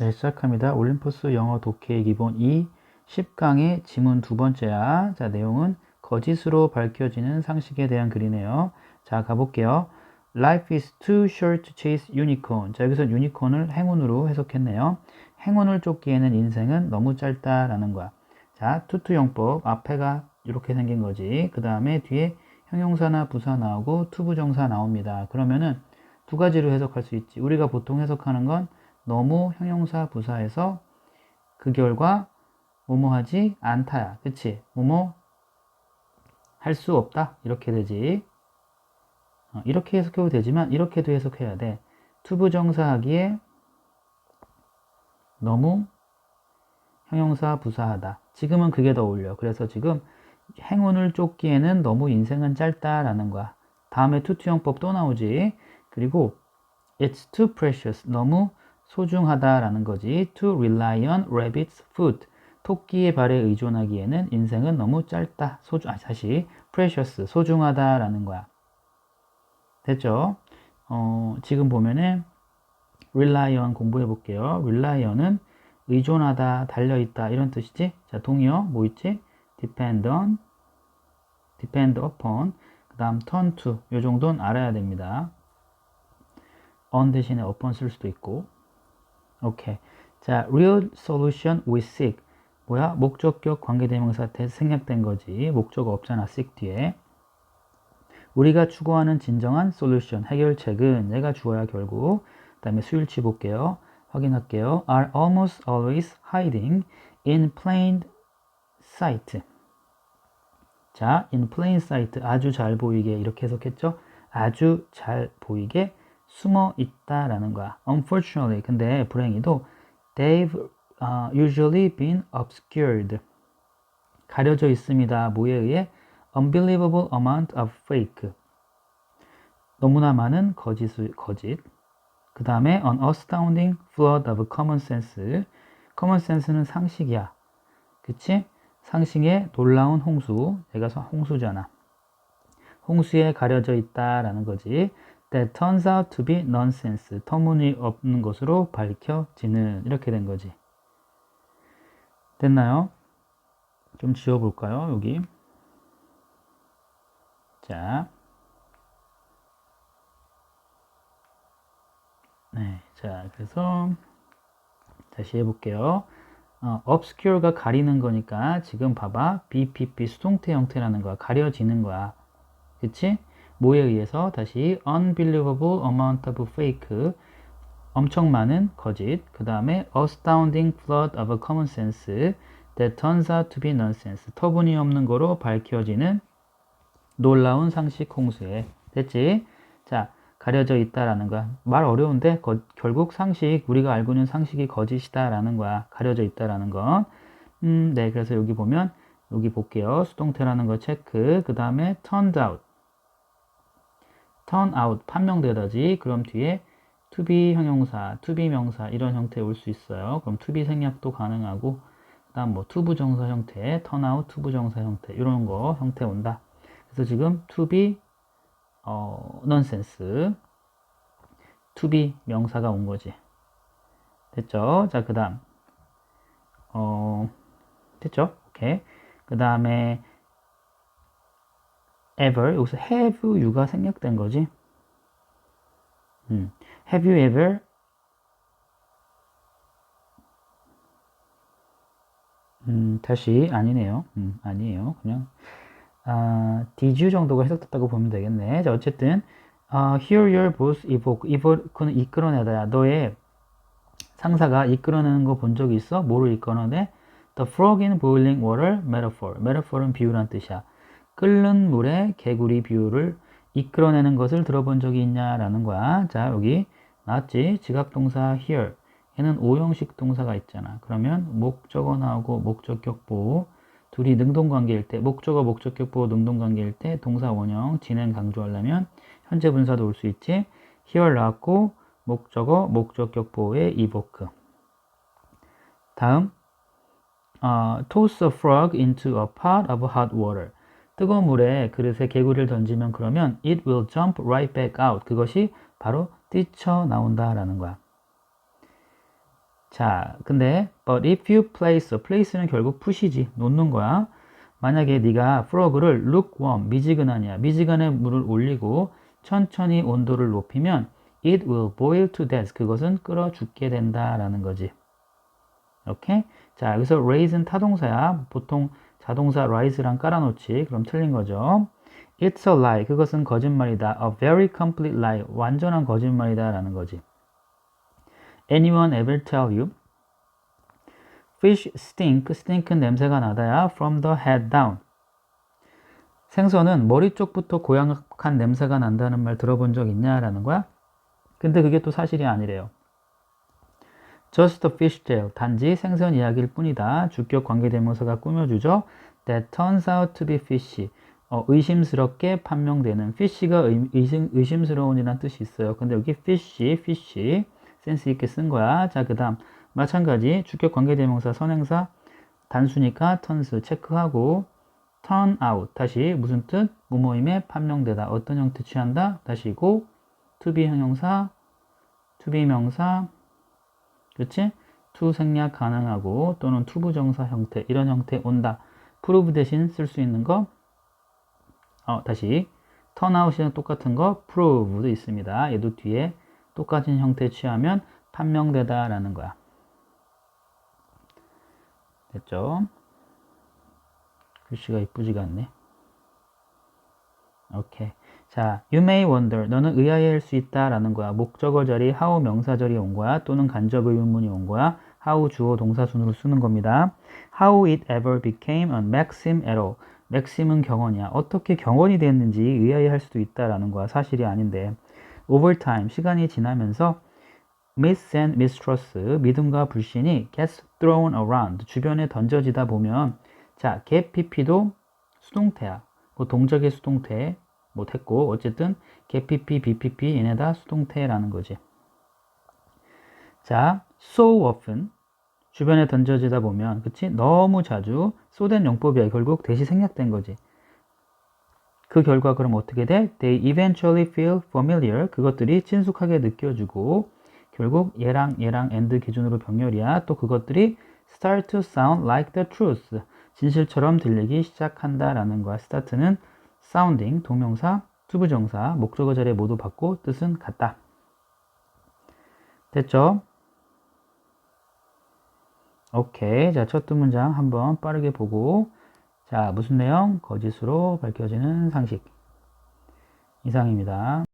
네, 시작합니다. 올림포스 영어 독해의 기본 2, 10강의 지문 두 번째야. 자, 내용은 거짓으로 밝혀지는 상식에 대한 글이네요. 자, 가볼게요. Life is too short to chase unicorn. 자, 여기서 유니콘을 행운으로 해석했네요. 행운을 쫓기에는 인생은 너무 짧다라는 거야. 자, 투투용법. 앞에가 이렇게 생긴 거지. 그 다음에 뒤에 형용사나 부사 나오고 투부정사 나옵니다. 그러면은 두 가지로 해석할 수 있지. 우리가 보통 해석하는 건 너무 형용사 부사에서 그 결과 뭐뭐 하지 않다야. 그치? 뭐뭐 할 수 없다. 이렇게 되지. 어, 이렇게 해석해도 되지만 이렇게도 해석해야 돼. 투부정사 하기에 너무 형용사 부사하다. 지금은 그게 더 어울려. 그래서 지금 행운을 쫓기에는 너무 인생은 짧다라는 거야. 다음에 투투형법 또 나오지. 그리고 it's too precious. 너무 소중하다라는 거지. To rely on rabbit's foot. 토끼의 발에 의존하기에는 인생은 너무 짧다. 소중, 아, 다시 precious. 소중하다라는 거야. 됐죠? 어, 지금 보면은 rely on 공부해 볼게요. rely on은 의존하다, 달려있다 이런 뜻이지. 자, 동의어 뭐 있지? depend on, depend upon, 그 다음 turn to 요 정도는 알아야 됩니다. on 대신에 upon 쓸 수도 있고 오케이. 자, real solution we seek. 뭐야? 목적격 관계대명사 대 생략된 거지. 목적어 없잖아. seek 뒤에. 우리가 추구하는 진정한 솔루션, 해결책은 내가 주어야 결국. 그 다음에 수일치 볼게요. 확인할게요. are almost always hiding in plain sight. 자, in plain sight. 아주 잘 보이게 이렇게 해석했죠? 아주 잘 보이게 숨어 있다라는 거야. Unfortunately, 근데 불행히도 they've uh, usually been obscured. 가려져 있습니다. 뭐에 의해? Unbelievable amount of fake. 너무나 많은 거짓, 거짓. 그 다음에 an astounding flood of common sense. common sense는 상식이야. 그치? 상식의 놀라운 홍수. 내가 홍수잖아. 홍수에 가려져 있다라는 거지. That turns out to be nonsense. 터무니없는 것으로 밝혀지는 이렇게 된 거지. 됐나요? 좀 지워볼까요? 여기. 자. 네. 자, 그래서 다시 해볼게요. 어, obscure가 가리는 거니까 지금 봐봐. BPP 수동태 형태라는 거야. 가려지는 거야. 그치? 뭐에 의해서 다시 unbelievable amount of fake 엄청 많은 거짓 그 다음에 astounding flood of common sense that turns out to be nonsense 터무니없는 거로 밝혀지는 놀라운 상식 홍수에. 됐지? 자 가려져 있다라는 거야. 말 어려운데 거, 결국 상식 우리가 알고 있는 상식이 거짓이다라는 거야. 가려져 있다라는 건 음, 네 그래서 여기 보면 여기 볼게요. 수동태라는 거 체크. 그 다음에 turned out turn out 판명되다지 그럼 뒤에 to be 형용사, to be 명사 이런 형태 올수 있어요. 그럼 to be 생략도 가능하고 그다음 뭐 to 부정사 형태, turn out to 부정사 형태 이런 거 형태 온다. 그래서 지금 to be 어, nonsense to be 명사가 온 거지. 됐죠? 자, 그다음 어 됐죠? 오케이. 그다음에 ever 여기서 have you가 생략된 거지. 음. Have you ever 음, 다시 아니네요. 음, 아니에요. 그냥 아, did you 정도가 해석됐다고 보면 되겠네. 자, 어쨌든 어, hear your boss evoke. evoke는 이끌어내다. 너의 상사가 이끌어내는 거 본 적이 있어? 뭐를 이끌어내? The frog in boiling water metaphor. metaphor은 비유란 뜻이야. 끓는 물에 개구리 비유를 이끌어내는 것을 들어본 적이 있냐라는 거야. 자, 여기 나왔지? 지각동사 here. 얘는 오형식 동사가 있잖아. 그러면 목적어 나오고 목적격 보호. 둘이 능동관계일 때, 목적어, 목적격 보호, 능동관계일 때 동사 원형, 진행 강조하려면 현재 분사도 올 수 있지. here 나왔고 목적어, 목적격 보호의 evoke. 다음, 어, toss a frog into a pot of hot water. 뜨거운 물에 그릇에 개구리를 던지면 그러면 it will jump right back out. 그것이 바로 뛰쳐 나온다라는 거야. 자, 근데 but if you place, place는 결국 푸시지, 놓는 거야. 만약에 네가 frog를 lukewarm, 미지근하냐, 미지근에 물을 올리고 천천히 온도를 높이면 it will boil to death. 그것은 끓어 죽게 된다라는 거지. 오케이? 자, 여기서 raise는 타동사야. 보통 자동사 rise랑 깔아놓지. 그럼 틀린 거죠. It's a lie. 그것은 거짓말이다. A very complete lie. 완전한 거짓말이다. 라는 거지. Anyone ever tell you? Fish stink. stink은 냄새가 나다야. From the head down. 생선은 머리 쪽부터 고약한 냄새가 난다는 말 들어본 적 있냐? 라는 거야. 근데 그게 또 사실이 아니래요. Just a fish tale. 단지 생선 이야기일 뿐이다. 주격 관계대명사가 꾸며주죠. That turns out to be fish. 어, 의심스럽게 판명되는 fish가 의심, 의심스러운이라는 뜻이 있어요. 근데 여기 fish, fish 센스 있게 쓴 거야. 자, 그 다음 마찬가지 주격 관계대명사 선행사 단수니까 turns 체크하고 turn out 다시 무슨 뜻? 무모임에 판명되다. 어떤 형태 취한다? 다시 고 to be 형용사, to be 명사 그치? to 생략 가능하고 또는 to 부정사 형태 이런 형태 온다. prove 대신 쓸 수 있는 거 어, 다시 turnout이랑 똑같은 거 prove도 있습니다. 얘도 뒤에 똑같은 형태 취하면 판명되다 라는 거야. 됐죠? 글씨가 이쁘지가 않네. 오케이. 자, you may wonder. 너는 의아해할 수 있다 라는 거야. 목적어 자리 how 명사절이 온 거야. 또는 간접 의문문이 온 거야. how 주어 동사순으로 쓰는 겁니다. how it ever became a maxim at all. maxim은 경원이야. 어떻게 경원이 됐는지 의아해할 수도 있다라는 거야. 사실이 아닌데. over time 시간이 지나면서 myths and mistrust 믿음과 불신이 gets thrown around 주변에 던져지다 보면 자 get pp도 수동태야. 그 동적의 수동태 못했고 어쨌든 get pp, bpp 얘네 다 수동태라는 거지. 자 so often 주변에 던져지다 보면 그치? 너무 자주 쏘된 용법이야. 결국 대시 생략된 거지. 그 결과 그럼 어떻게 돼? They eventually feel familiar. 그것들이 친숙하게 느껴지고 결국 얘랑 얘랑 and 기준으로 병렬이야. 또 그것들이 start to sound like the truth. 진실처럼 들리기 시작한다라는 거야. start는 sounding 동명사 투부정사 목적어 자리에 모두 받고 뜻은 같다 됐죠? 오케이. 자, 첫 두 문장 한번 빠르게 보고. 자, 무슨 내용? 거짓으로 밝혀지는 상식. 이상입니다.